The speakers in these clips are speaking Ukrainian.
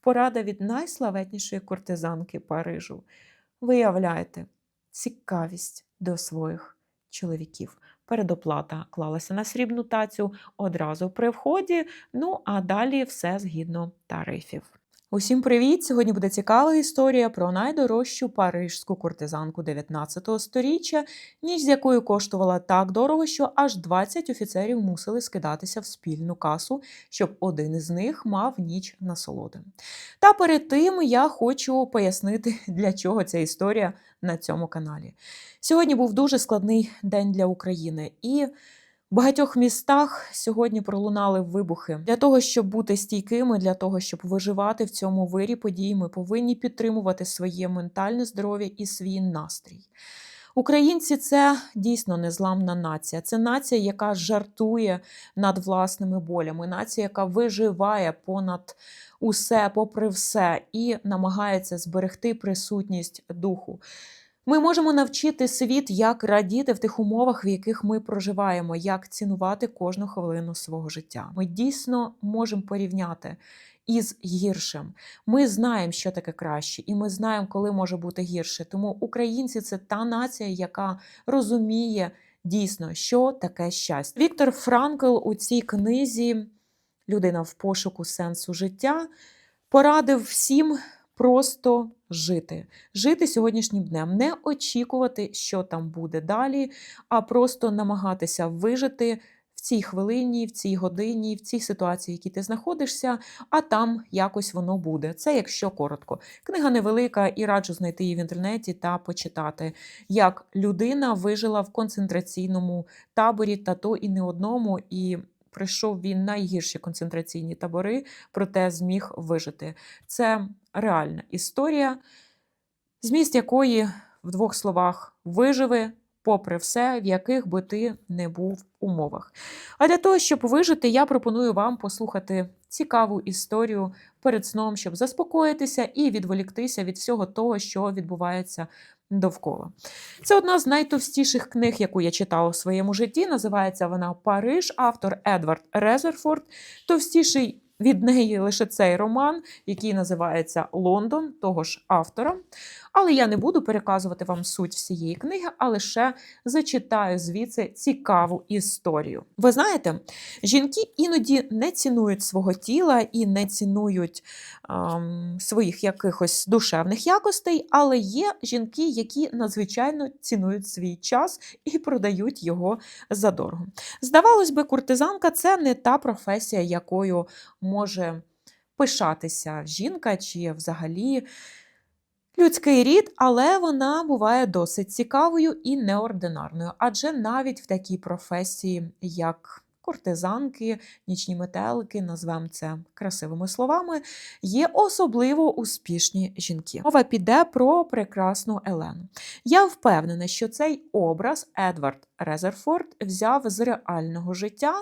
Порада від найславетнішої кортизанки Парижу. Виявляйте цікавість до своїх чоловіків. Передоплата клалася на срібну тацю одразу при вході. Ну а далі все згідно тарифів. Усім привіт! Сьогодні буде цікава історія про найдорожчу парижську куртизанку 19 століття, ніч з якою коштувала так дорого, що аж 20 офіцерів мусили скидатися в спільну касу, щоб один із них мав ніч насолоди. Та перед тим я хочу пояснити, для чого ця історія на цьому каналі. Сьогодні був дуже складний день для України і. В багатьох містах сьогодні пролунали вибухи. Для того, щоб бути стійкими, для того, щоб виживати в цьому вирі подій, ми повинні підтримувати своє ментальне здоров'я і свій настрій. Українці це дійсно незламна нація. Це нація, яка жартує над власними болями, нація, яка виживає понад усе, попри все, і намагається зберегти присутність духу. Ми можемо навчити світ, як радіти в тих умовах, в яких ми проживаємо, як цінувати кожну хвилину свого життя. Ми дійсно можемо порівняти із гіршим. Ми знаємо, що таке краще, і ми знаємо, коли може бути гірше. Тому українці це та нація, яка розуміє дійсно, що таке щастя. Віктор Франкл у цій книзі Людина в пошуку сенсу життя порадив всім просто жити, жити сьогоднішнім днем, не очікувати, що там буде далі, а просто намагатися вижити. В цій хвилині, в цій годині, в цій ситуації, в якій ти знаходишся, а там якось воно буде. Це якщо коротко. Книга невелика і раджу знайти її в інтернеті та почитати, як людина вижила в концентраційному таборі, та то і не одному. І пройшов він найгірші концентраційні табори, проте зміг вижити. Це реальна історія, зміст якої в двох словах виживе, попри все, в яких би ти не був умовах. А для того, щоб вижити, я пропоную вам послухати цікаву історію перед сном, щоб заспокоїтися і відволіктися від всього того, що відбувається довкола. Це одна з найтовстіших книг, яку я читала в своєму житті. Називається вона Париж, автор Едвард Резерфорд. Товстіший від неї лише цей роман, який називається Лондон, того ж автора. Але я не буду переказувати вам суть всієї книги, а лише зачитаю звідси цікаву історію. Ви знаєте, жінки іноді не цінують свого тіла і не цінують ем, своїх якихось душевних якостей, але є жінки, які надзвичайно цінують свій час і продають його задорого. Здавалось би, куртизанка це не та професія, якою може пишатися жінка чи взагалі людський рід, але вона буває досить цікавою і неординарною. Адже навіть в такій професії, як куртизанки, нічні метелики, назвемо це красивими словами, є особливо успішні жінки. Мова піде про прекрасну Елену. Я впевнена, що цей образ Едвард Резерфорд взяв з реального життя,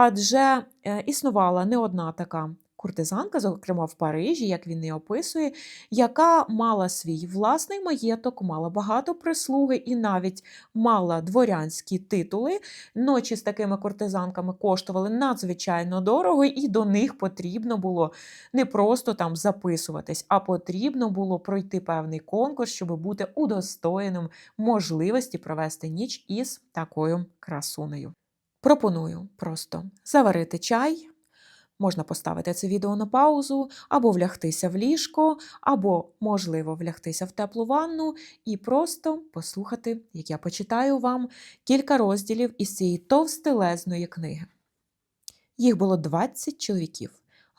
адже е, існувала не одна така куртизанка, зокрема в Парижі, як він і описує, яка мала свій власний маєток, мала багато прислуги і навіть мала дворянські титули. Ночі з такими куртизанками коштували надзвичайно дорого, і до них потрібно було не просто там записуватись, а потрібно було пройти певний конкурс, щоб бути удостоєним можливості провести ніч із такою красунею. Пропоную просто заварити чай. Можна поставити це відео на паузу, або влягтися в ліжко, або, можливо, влягтися в теплу ванну і просто послухати, як я почитаю вам кілька розділів із цієї товстелезної книги. Їх було 20 чоловіків,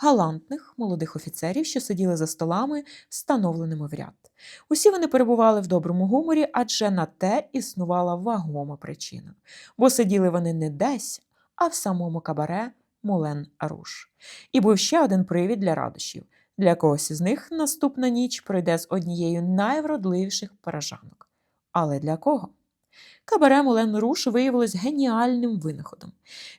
галантних молодих офіцерів, що сиділи за столами, встановленими в ряд. Усі вони перебували в доброму гуморі, адже на те існувала вагома причина, бо сиділи вони не десь, а в самому кабаре. Мулен Руш. І був ще один привід для радощів. Для когось із них наступна ніч пройде з однією найвродливіших паражанок. Але для кого? Кабаре Мулен Руш виявилось геніальним винаходом.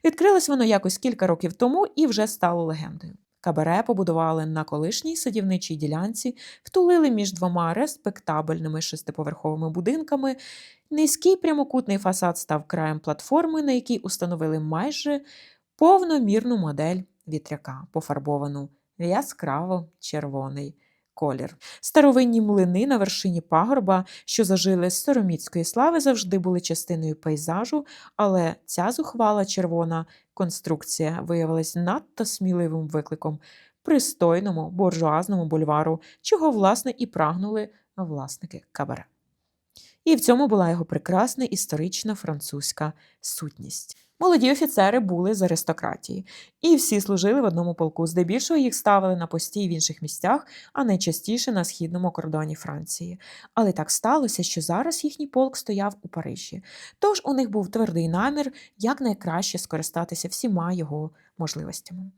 Відкрилось воно якось кілька років тому і вже стало легендою. Кабаре побудували на колишній садівничій ділянці, втулили між двома респектабельними шестиповерховими будинками. Низький прямокутний фасад став краєм платформи, на якій установили майже повномірну модель вітряка, пофарбовану яскраво червоний колір. Старовинні млини на вершині пагорба, що зажили з сороміцької слави, завжди були частиною пейзажу, але ця зухвала червона конструкція виявилась надто сміливим викликом пристойному буржуазному бульвару, чого, власне, і прагнули власники кабаре. І в цьому була його прекрасна історична французька сутність. Молоді офіцери були з аристократії, і всі служили в одному полку. Здебільшого їх ставили на постій в інших місцях, а найчастіше на східному кордоні Франції. Але так сталося, що зараз їхній полк стояв у Парижі. Тож у них був твердий намір якнайкраще скористатися всіма його можливостями.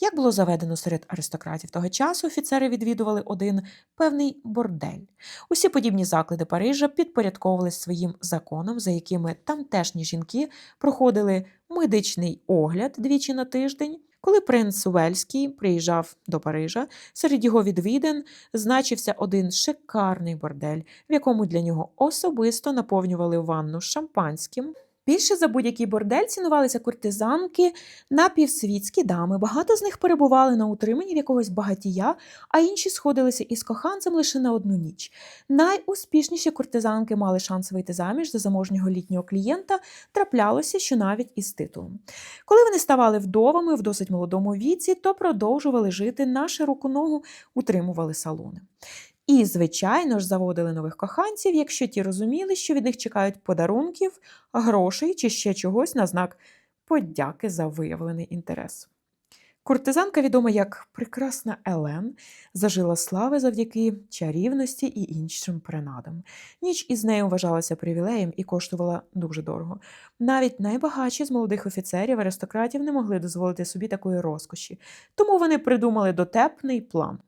Як було заведено серед аристократів того часу, офіцери відвідували один певний бордель. Усі подібні заклади Парижа підпорядковувалися своїм законам, за якими тамтешні жінки проходили медичний огляд двічі на тиждень. Коли принц Уельський приїжджав до Парижа, серед його відвідин значився один шикарний бордель, в якому для нього особисто наповнювали ванну шампанським. Більше за будь-який бордель цінувалися куртизанки, напівсвітські дами. Багато з них перебували на утриманні в якогось багатія, а інші сходилися із коханцем лише на одну ніч. Найуспішніші куртизанки мали шанс вийти заміж за заможнього літнього клієнта, траплялося, що навіть із титулом. Коли вони ставали вдовами в досить молодому віці, то продовжували жити на широку ногу, утримували салони. І, звичайно ж, заводили нових коханців, якщо ті розуміли, що від них чекають подарунків, грошей чи ще чогось на знак подяки за виявлений інтерес. Куртизанка, відома як прекрасна Елен, зажила слави завдяки чарівності і іншим принадам. Ніч із нею вважалася привілеєм і коштувала дуже дорого. Навіть найбагатші з молодих офіцерів аристократів не могли дозволити собі такої розкоші, тому вони придумали дотепний план.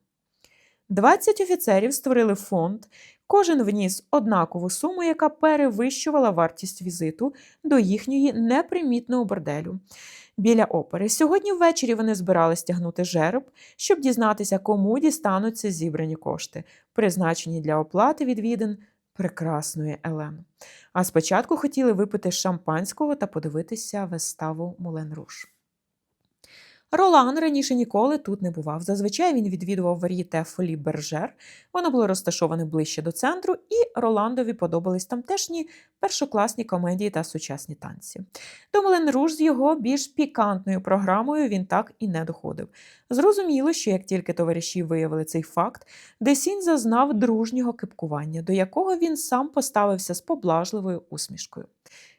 20 офіцерів створили фонд, кожен вніс однакову суму, яка перевищувала вартість візиту до їхньої непримітного борделю. Біля опери. Сьогодні ввечері вони збирались стягнути жереб, щоб дізнатися, кому дістануться зібрані кошти, призначені для оплати відвідин прекрасної Елен. А спочатку хотіли випити шампанського та подивитися виставу Мулен Руш. Ролан раніше ніколи тут не бував. Зазвичай він відвідував вар'єте Фолі Бержер. Воно було розташоване ближче до центру, і Роландові подобались тамтешні першокласні комедії та сучасні танці. До Мелен Руж з його більш пікантною програмою він так і не доходив. Зрозуміло, що як тільки товариші виявили цей факт, Десін зазнав дружнього кипкування, до якого він сам поставився з поблажливою усмішкою.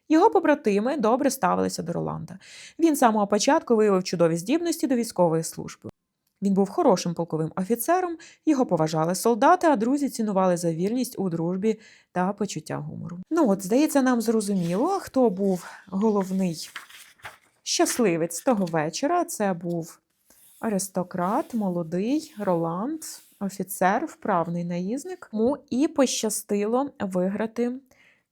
Його побратими добре ставилися до Роланда. Він з самого початку виявив чудові здібності до військової служби. Він був хорошим полковим офіцером, його поважали солдати, а друзі цінували за вірність у дружбі та почуття гумору. Ну от, здається, нам зрозуміло, хто був головний щасливець того вечора. Це був аристократ, молодий Роланд, офіцер, вправний наїзник. Йому і пощастило виграти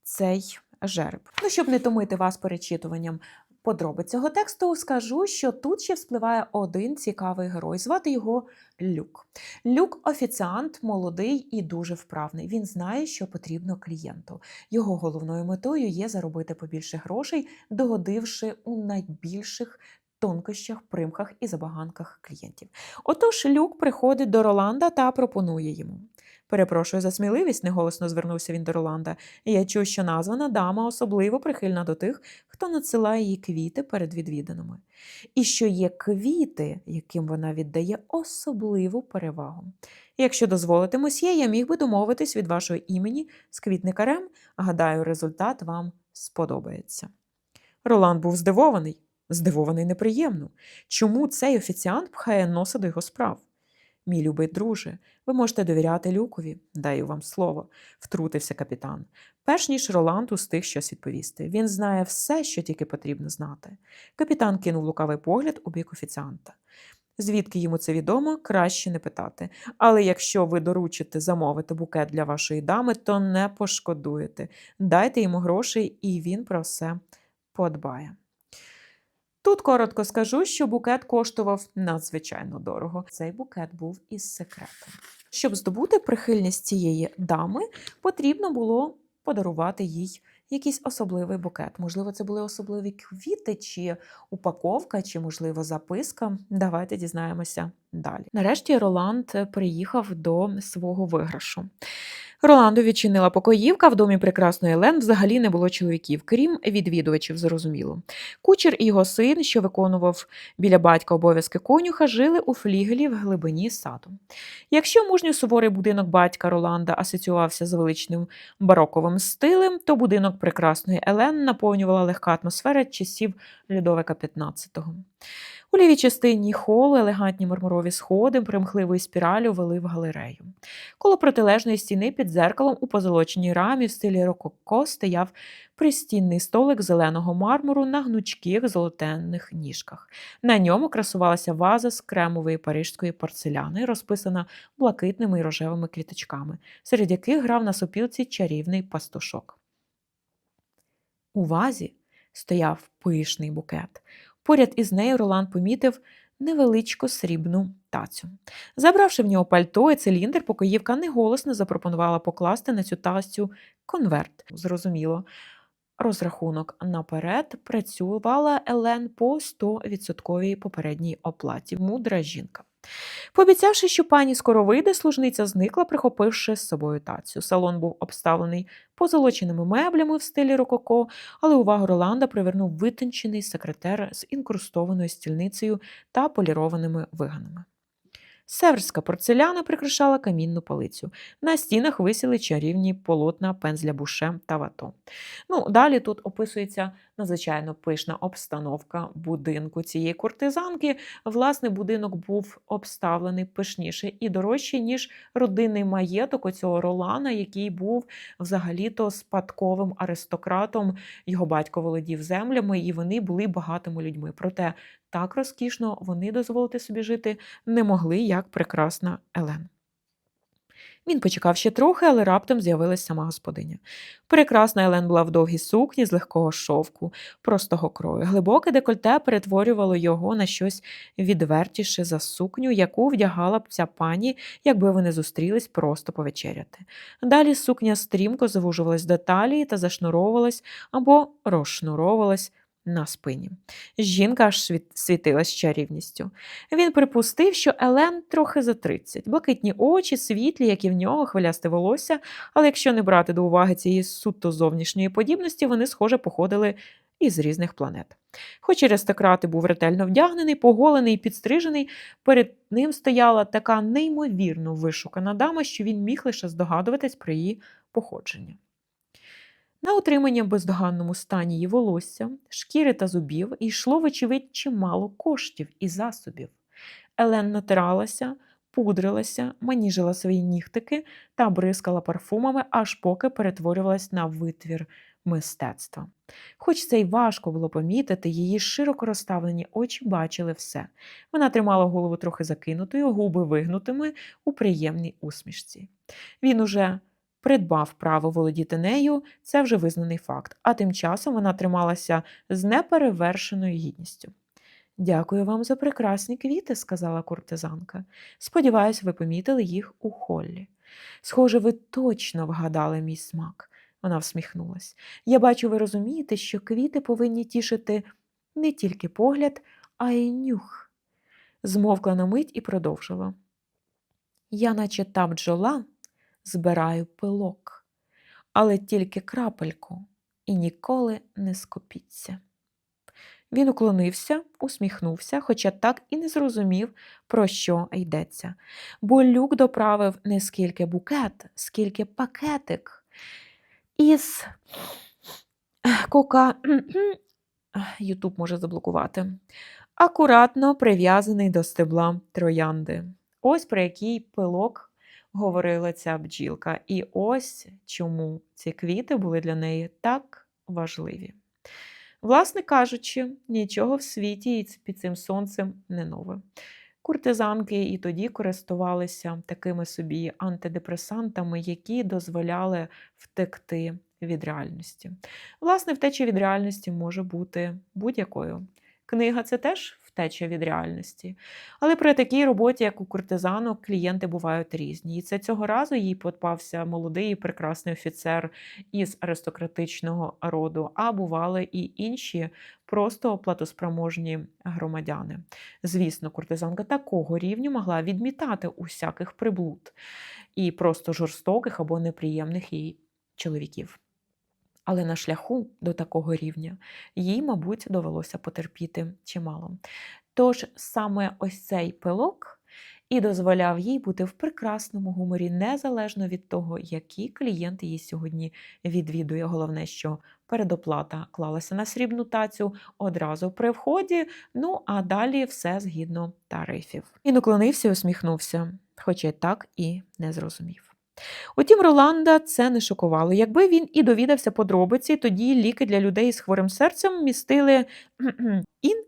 цей жереб. Ну, щоб не томити вас перечитуванням подробиць цього тексту, скажу, що тут ще вспливає один цікавий герой. Звати його Люк. Люк офіціант, молодий і дуже вправний. Він знає, що потрібно клієнту. Його головною метою є заробити побільше грошей, догодивши у найбільших. Тонкощах, примхах і забаганках клієнтів. Отож, Люк приходить до Роланда та пропонує йому. Перепрошую за сміливість, неголосно звернувся він до Роланда. Я чув, що названа дама особливо прихильна до тих, хто надсилає їй квіти перед відвіданими, і що є квіти, яким вона віддає особливу перевагу. Якщо дозволите, мосьє, я міг би домовитись від вашого імені з квітникарем, гадаю, результат вам сподобається. Роланд був здивований, здивований неприємно. Чому цей офіціант пхає носа до його справ? Мій любий друже, ви можете довіряти люкові, даю вам слово, втрутився капітан. Перш ніж Роланд устиг щось відповісти. Він знає все, що тільки потрібно знати. Капітан кинув лукавий погляд у бік офіціанта. Звідки йому це відомо, краще не питати. Але якщо ви доручите замовити букет для вашої дами, то не пошкодуєте. Дайте йому грошей, і він про все подбає. Тут коротко скажу, що букет коштував надзвичайно дорого. Цей букет був із секретом. Щоб здобути прихильність цієї дами, потрібно було подарувати їй якийсь особливий букет. Можливо, це були особливі квіти, чи упаковка, чи, можливо, записка. Давайте дізнаємося далі. Нарешті Роланд е, приїхав до свого виграшу. Роланду відчинила покоївка, в домі прекрасної Елен взагалі не було чоловіків, крім відвідувачів, зрозуміло. Кучер і його син, що виконував біля батька обов'язки конюха, жили у флігелі в глибині саду. Якщо мужньо суворий будинок батька Роланда асоціювався з величним бароковим стилем, то будинок прекрасної Елен наповнювала легка атмосфера часів Людовика XV. У лівій частині холу елегантні мармурові сходи примхливою спіралю вели в галерею. Коло протилежної стіни під дзеркалом у позолоченій рамі в стилі рококо стояв пристінний столик зеленого мармуру на гнучких золотенних ніжках. На ньому красувалася ваза з кремової парижської порцеляни, розписана блакитними і рожевими квіточками, серед яких грав на сопілці чарівний пастушок. У вазі стояв пишний букет. Поряд із нею Ролан помітив невеличку срібну тацю. Забравши в нього пальто і циліндр, покоївка неголосно запропонувала покласти на цю тацю конверт. Зрозуміло. Розрахунок наперед працювала Елен по 100% попередній оплаті. Мудра жінка. Пообіцявши, що пані скоро вийде, служниця зникла, прихопивши з собою тацю. Салон був обставлений позолоченими меблями в стилі рококо, але увагу Роланда привернув витончений секретер з інкрустованою стільницею та полірованими виганами. Северська порцеляна прикрашала камінну полицю. На стінах висіли чарівні полотна пензля буше та вато. Ну, Далі тут описується надзвичайно пишна обстановка будинку цієї куртизанки. Власне, будинок був обставлений пишніше і дорожче, ніж родинний маєток оцього Ролана, який був взагалі-то спадковим аристократом. Його батько володів землями, і вони були багатими людьми. Проте так розкішно вони дозволити собі жити не могли, як прекрасна Елен. Він почекав ще трохи, але раптом з'явилась сама господиня. Прекрасна Елен була в довгій сукні з легкого шовку, простого крою. Глибоке декольте перетворювало його на щось відвертіше за сукню, яку вдягала б ця пані, якби вони зустрілись просто повечеряти. Далі сукня стрімко завужувалась до талії та зашнуровувалась або розшнуровувалась на спині. Жінка аж світилась чарівністю. Він припустив, що Елен трохи за 30, блакитні очі, світлі, як і в нього, хвилясте волосся, але якщо не брати до уваги цієї суто зовнішньої подібності, вони, схоже, походили із різних планет. Хоч аристократ був ретельно вдягнений, поголений і підстрижений, перед ним стояла така неймовірно вишукана дама, що він міг лише здогадуватись про її походження. На утримання в бездоганному стані її волосся, шкіри та зубів йшло, вочевидь, чимало коштів і засобів. Елен натиралася, пудрилася, маніжила свої нігтики та бризкала парфумами, аж поки перетворювалась на витвір мистецтва. Хоч це й важко було помітити, її широко розставлені очі бачили все. Вона тримала голову трохи закинутою, губи вигнутими у приємній усмішці. Він уже придбав право володіти нею, це вже визнаний факт, а тим часом вона трималася з неперевершеною гідністю. Дякую вам за прекрасні квіти, сказала куртизанка. Сподіваюсь, ви помітили їх у холлі. Схоже, ви точно вгадали мій смак. Вона всміхнулась. Я бачу, ви розумієте, що квіти повинні тішити не тільки погляд, а й нюх. Змовкла на мить і продовжила. Я, наче та бджола, збираю пилок, але тільки крапельку і ніколи не скопіться. Він уклонився, усміхнувся, хоча так і не зрозумів, про що йдеться, бо люк доправив не скільки букет, скільки пакетик із кока. Ютуб може заблокувати. Акуратно прив'язаний до стебла троянди. Ось про який пилок говорила ця бджілка. І ось чому ці квіти були для неї так важливі. Власне кажучи, нічого в світі під цим сонцем не нове. Куртизанки і тоді користувалися такими собі антидепресантами, які дозволяли втекти від реальності. Власне, втеча від реальності може бути будь-якою. Книга це теж втеча від реальності. Але при такій роботі, як у куртизанок, клієнти бувають різні. І це цього разу їй попався молодий і прекрасний офіцер із аристократичного роду, а бували і інші просто платоспроможні громадяни. Звісно, куртизанка такого рівню могла відмітати усяких приблуд і просто жорстоких або неприємних їй чоловіків. Але на шляху до такого рівня їй, мабуть, довелося потерпіти чимало. Тож саме ось цей пилок і дозволяв їй бути в прекрасному гуморі, незалежно від того, який клієнт її сьогодні відвідує. Головне, що передоплата клалася на срібну тацю одразу при вході, ну а далі все згідно тарифів. І наклонився і усміхнувся, хоча й так і не зрозумів. Утім, Роланда це не шокувало. Якби він і довідався подробиці, тоді ліки для людей з хворим серцем містили ін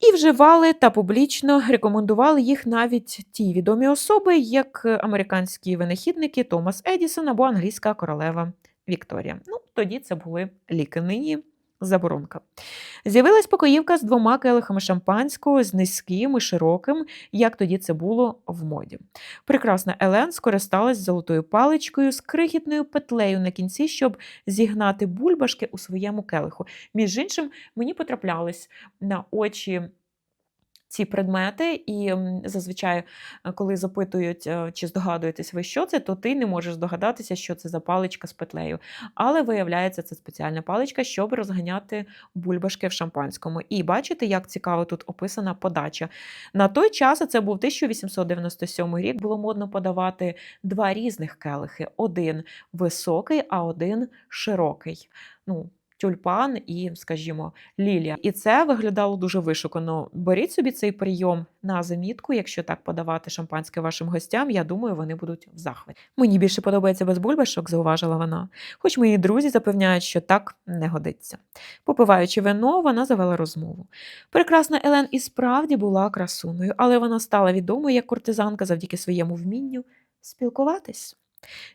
і вживали та публічно рекомендували їх навіть ті відомі особи, як американські винахідники Томас Едісон або англійська королева Вікторія. Ну, тоді це були ліки. Нині заборонка. З'явилась покоївка з двома келихами шампанського, з низьким і широким, як тоді це було в моді. Прекрасна Елен скористалась золотою паличкою з крихітною петлею на кінці, щоб зігнати бульбашки у своєму келиху. Між іншим, мені потраплялись на очі. Ці предмети, і зазвичай, е, коли запитують, е, чи здогадуєтесь ви, що це, то ти не можеш здогадатися, що це за паличка з петлею. Але виявляється, це спеціальна паличка, щоб розганяти бульбашки в шампанському. І бачите, як цікаво тут описана подача. На той час, це був 1897 рік, було модно подавати два різних келихи: один високий, а один широкий. Ну, тюльпан і, скажімо, лілія. І це виглядало дуже вишукано. Беріть собі цей прийом на замітку, якщо так подавати шампанське вашим гостям. Я думаю, вони будуть в захваті. Мені більше подобається без бульбашок, зауважила вона. Хоч мої друзі запевняють, що так не годиться. Попиваючи вино, вона завела розмову. Прекрасна Елен і справді була красуною, але вона стала відомою як кортизанка завдяки своєму вмінню спілкуватись.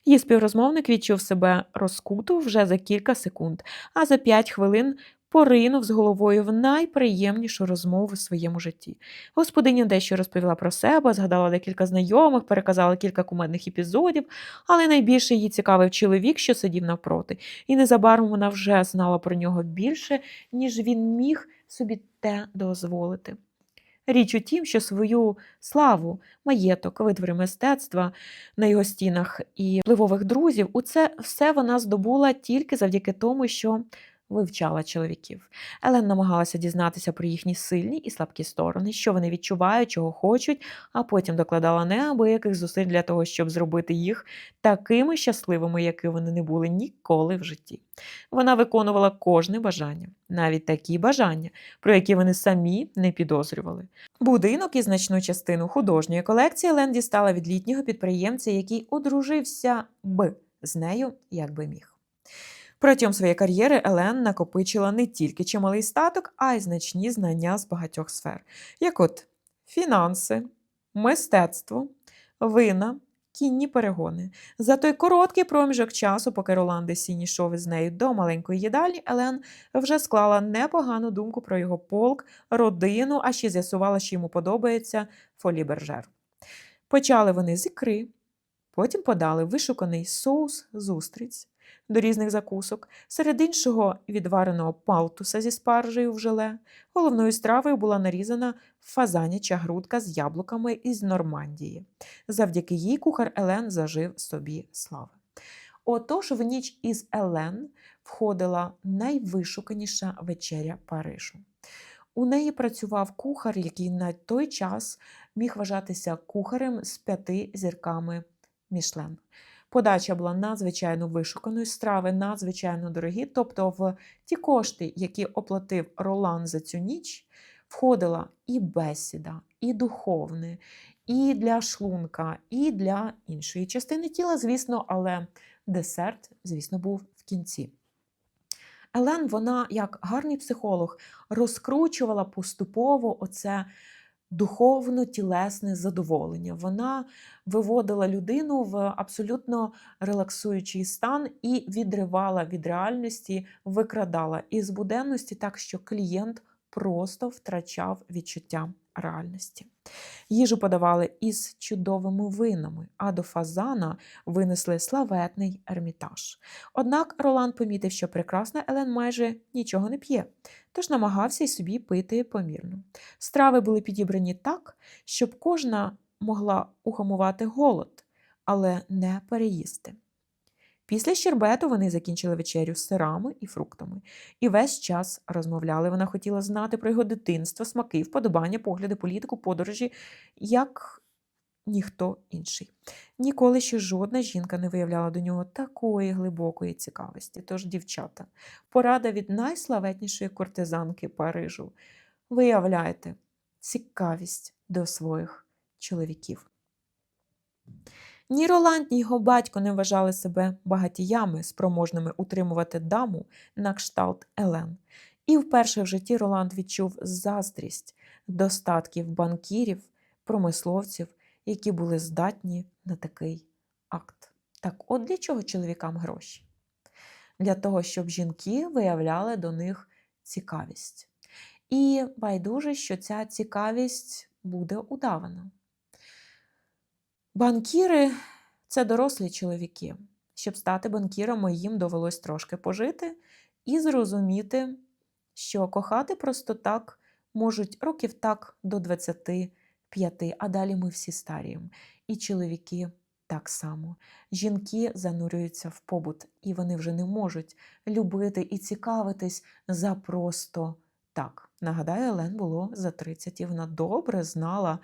Її співрозмовник відчув себе розкуту вже за кілька секунд, а за п'ять хвилин поринув з головою в найприємнішу розмову в своєму житті. Господиня дещо розповіла про себе, згадала декілька знайомих, переказала кілька кумедних епізодів, але найбільше її цікавив чоловік, що сидів навпроти, і незабаром вона вже знала про нього більше, ніж він міг собі те дозволити. Річ у тім, що свою славу, маєток, витвори мистецтва на його стінах і впливових друзів, у це все вона здобула тільки завдяки тому, що вивчала чоловіків. Елен намагалася дізнатися про їхні сильні і слабкі сторони, що вони відчувають, чого хочуть, а потім докладала неабияких зусиль для того, щоб зробити їх такими щасливими, які вони не були ніколи в житті. Вона виконувала кожне бажання, навіть такі бажання, про які вони самі не підозрювали. Будинок і значну частину художньої колекції Елен дістала від літнього підприємця, який одружився б з нею, як би міг. Протягом своєї кар'єри Елен накопичила не тільки чималий статок, а й значні знання з багатьох сфер, як от фінанси, мистецтво, вина, кінні перегони. За той короткий проміжок часу, поки Ролан Десінь йшов із нею до маленької їдальні, Елен вже склала непогану думку про його полк, родину, а ще з'ясувала, що йому подобається Фолі Бержер. Почали вони з ікри, потім подали вишуканий соус зустриць до різних закусок, серед іншого відвареного палтуса зі спаржею в желе. Головною стравою була нарізана фазаняча грудка з яблуками із Нормандії. Завдяки їй кухар Елен зажив собі слави. Отож, в ніч із Елен входила найвишуканіша вечеря Парижу. У неї працював кухар, який на той час міг вважатися кухарем з п'яти зірками Мішлен. Подача була надзвичайно вишуканою, страви надзвичайно дорогі. Тобто, в ті кошти, які оплатив Ролан за цю ніч, входила і бесіда, і духовне, і для шлунка, і для іншої частини тіла, звісно, але десерт, звісно, був в кінці. Елен, вона, як гарний психолог, розкручувала поступово оце духовно-тілесне задоволення. Вона виводила людину в абсолютно релаксуючий стан і відривала від реальності, викрадала із буденності так, що клієнт просто втрачав відчуття реальності. Їжу подавали із чудовими винами, а до фазана винесли славетний ермітаж. Однак Ролан помітив, що прекрасна Елен майже нічого не п'є, тож намагався й собі пити помірно. Страви були підібрані так, щоб кожна могла угамувати голод, але не переїсти. Після щербету вони закінчили вечерю з сирами і фруктами. І весь час розмовляли. Вона хотіла знати про його дитинство, смаки, вподобання, погляди, політику, подорожі, як ніхто інший. Ніколи ще жодна жінка не виявляла до нього такої глибокої цікавості. Тож, дівчата, порада від найславетнішої кортизанки Парижу. Виявляйте цікавість до своїх чоловіків. Ні Роланд, ні його батько не вважали себе багатіями, спроможними утримувати даму на кшталт Елен. І вперше в житті Роланд відчув заздрість достатків банкірів, промисловців, які були здатні на такий акт. Так от для чого чоловікам гроші? Для того, щоб жінки виявляли до них цікавість. І байдуже, що ця цікавість буде удавана. Банкіри це дорослі чоловіки. Щоб стати банкіром, їм довелось трошки пожити і зрозуміти, що кохати просто так можуть років так до 25, а далі ми всі старіємо. І чоловіки так само. Жінки занурюються в побут, і вони вже не можуть любити і цікавитись за просто так. Нагадаю, Елен було за 30 і вона добре знала,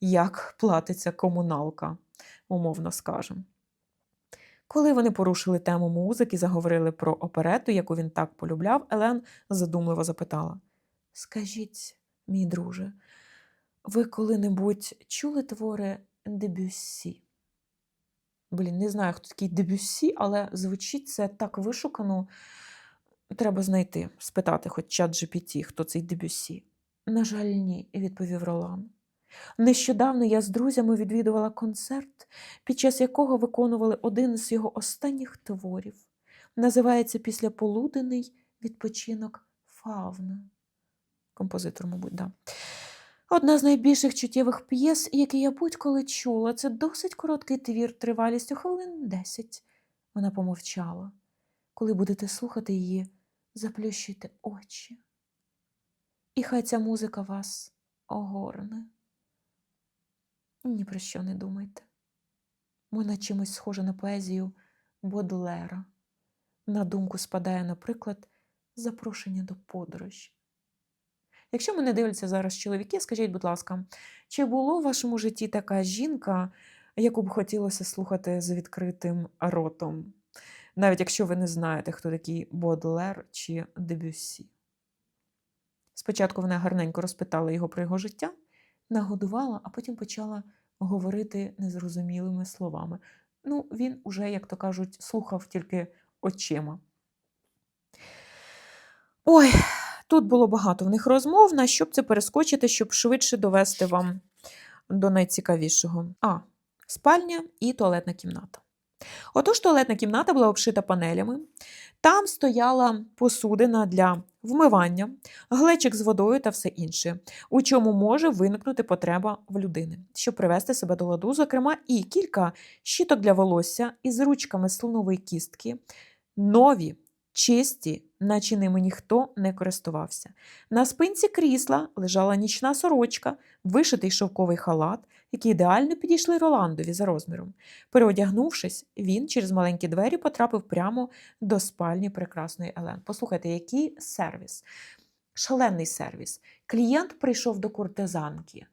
як платиться комуналка, умовно скажемо. Коли вони порушили тему музики, заговорили про оперету, яку він так полюбляв, Елен задумливо запитала: Скажіть, мій друже, ви коли-небудь чули твори Дебюссі? Блін, не знаю, хто такий Дебюссі, але звучить це так вишукано. Треба знайти, спитати хоч чат GPT, хто цей Дебюссі. На жаль, ні, відповів Ролан. Нещодавно я з друзями відвідувала концерт, під час якого виконували один з його останніх творів. Називається Післяполуденний відпочинок Фавна. Композитор, мабуть, да. Одна з найбільших чуттєвих п'єс, які я будь-коли чула, це досить короткий твір тривалістю хвилин десять. Вона помовчала. Коли будете слухати її, заплющуйте очі. І хай ця музика вас огорне. Ні про що не думайте. Вона чимось схожа на поезію Бодлера. На думку спадає, наприклад, запрошення до подорожі. Якщо мене дивляться зараз чоловіки, скажіть, будь ласка, чи було в вашому житті така жінка, яку б хотілося слухати з відкритим ротом? Навіть якщо ви не знаєте, хто такий Бодлер чи Дебюссі. Спочатку вона гарненько розпитала його про його життя, нагодувала, а потім почала говорити незрозумілими словами. Ну, він уже, як то кажуть, слухав тільки очима. Ой, тут було багато в них розмов, на щоб це перескочити, щоб швидше довести вам до найцікавішого. А, спальня і туалетна кімната. Отож, туалетна кімната була обшита панелями. Там стояла посудина для вмивання, глечик з водою та все інше, у чому може виникнути потреба в людини, щоб привести себе до ладу, зокрема, і кілька щіток для волосся із ручками слонової кістки, нові, чисті, наче ними ніхто не користувався. На спинці крісла лежала нічна сорочка, вишитий шовковий халат, які ідеально підійшли Роландові за розміром. Переодягнувшись, він через маленькі двері потрапив прямо до спальні прекрасної Елен. Послухайте, який сервіс, шалений сервіс. Клієнт прийшов до куртизанки.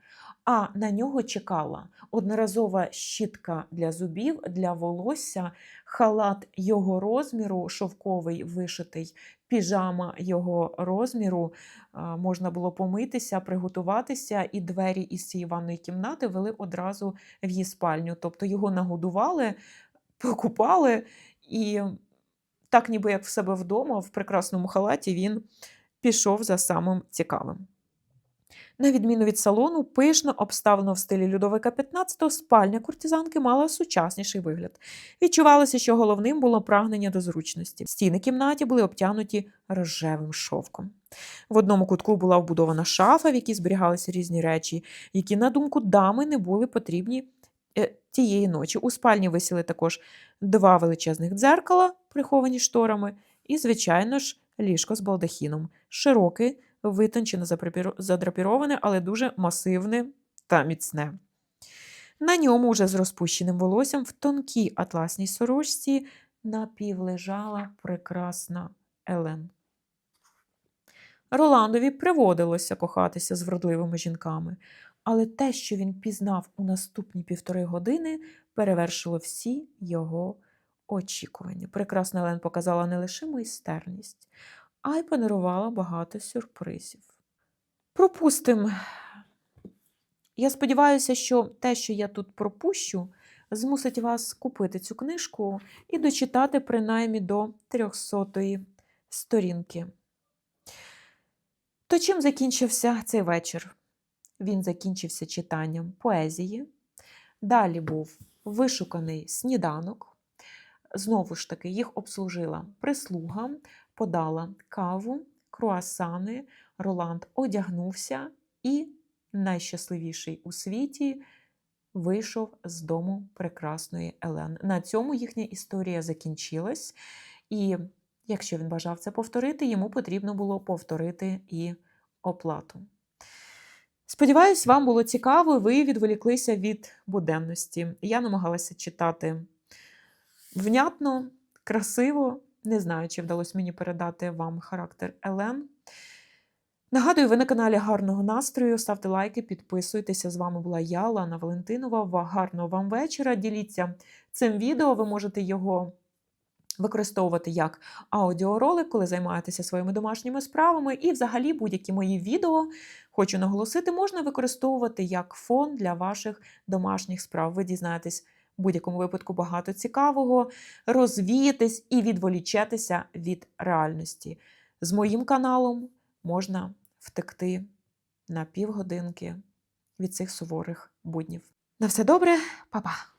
А на нього чекала одноразова щітка для зубів, для волосся, халат його розміру, шовковий вишитий, піжама його розміру. Можна було помитися, приготуватися, і двері із цієї ванної кімнати вели одразу в її спальню. Тобто його нагодували, покупали, і так, ніби як в себе вдома, в прекрасному халаті, він пішов за самим цікавим. На відміну від салону, пишно обставлено в стилі Людовика XV, спальня куртизанки мала сучасніший вигляд. Відчувалося, що головним було прагнення до зручності. Стіни кімнаті були обтянуті рожевим шовком. В одному кутку була вбудована шафа, в якій зберігалися різні речі, які, на думку дами, не були потрібні е, тієї ночі. У спальні висіли також два величезних дзеркала, приховані шторами, і, звичайно ж, ліжко з балдахіном. Широке, витончено задрапіроване, але дуже масивне та міцне. На ньому, уже з розпущеним волоссям, в тонкій атласній сорочці напівлежала прекрасна Елен. Роландові приводилося кохатися з вродливими жінками, але те, що він пізнав у наступні півтори години, перевершило всі його очікування. Прекрасна Елен показала не лише майстерність, а й подарувала багато сюрпризів. Пропустимо. Я сподіваюся, що те, що я тут пропущу, змусить вас купити цю книжку і дочитати принаймні до 300-ї сторінки. То чим закінчився цей вечір? Він закінчився читанням поезії. Далі був вишуканий сніданок. Знову ж таки, їх обслужила прислуга, подала каву, круасани. Роланд одягнувся і, найщасливіший у світі, вийшов з дому прекрасної Елен. На цьому їхня історія закінчилась. І якщо він бажав це повторити, йому потрібно було повторити і оплату. Сподіваюсь, вам було цікаво, ви відволіклися від буденності. Я намагалася читати внятно, красиво. Не знаю, чи вдалося мені передати вам характер Елен. Нагадую, ви на каналі Гарного настрою. Ставте лайки, підписуйтеся. З вами була я, Лана Валентинова. Гарного вам вечора. Діліться цим відео. Ви можете його використовувати як аудіоролик, коли займаєтеся своїми домашніми справами. І взагалі будь-які мої відео, хочу наголосити, можна використовувати як фон для ваших домашніх справ. Ви дізнаєтесь в будь-якому випадку багато цікавого, розвіятись і відволічатися від реальності. З моїм каналом можна втекти на півгодинки від цих суворих буднів. На все добре, па-па!